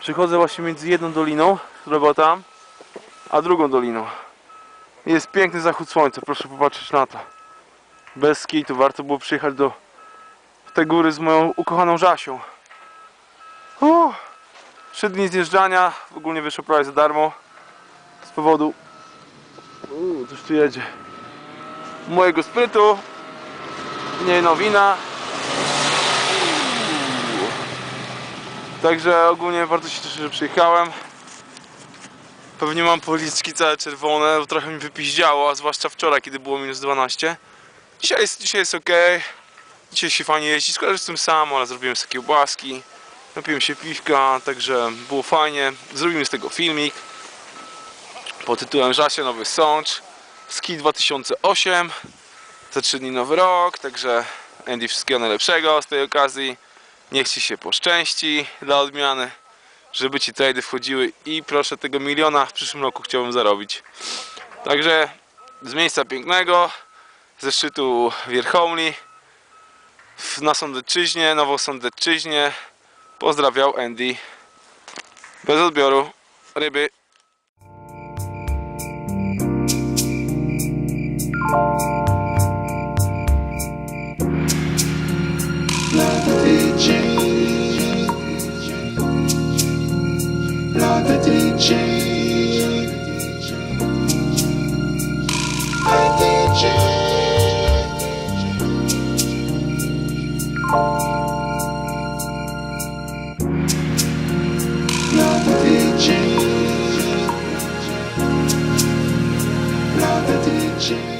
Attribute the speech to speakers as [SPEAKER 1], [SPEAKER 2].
[SPEAKER 1] Przechodzę właśnie między jedną doliną, która była tam, a drugą doliną. Jest piękny zachód słońca, proszę popatrzeć na to. Bez kitu, warto było przyjechać do tej góry z moją ukochaną Żasią. Uff. 3 dni zjeżdżania, ogólnie wyszło prawie za darmo. Z powodu... Uuu, coś tu jedzie. Mojego sprytu. Nie nowina, Także ogólnie bardzo się cieszę, że przyjechałem. Pewnie mam policzki całe czerwone, bo trochę mi wypiździało, a zwłaszcza wczoraj, kiedy było minus 12. Dzisiaj jest, dzisiaj jest ok. Dzisiaj się fajnie jeździ, szkoda, że jestem sam, ale zrobiłem sobie kiełbaski. Napiłem się piwka, także było fajnie. Zrobimy z tego filmik pod tytułem Żasia Nowy Sącz Ski 2008 Za 3 dni nowy rok, także Andy wszystkiego najlepszego z tej okazji Niech Ci się poszczęści dla odmiany żeby Ci trady wchodziły i proszę tego miliona w przyszłym roku chciałbym zarobić Także z miejsca pięknego ze szczytu Wierchomli na Sądecczyźnie, Nowosądecczyźnie Pozdrawiał Andy. Bez odbioru. Ryby.
[SPEAKER 2] Jesus.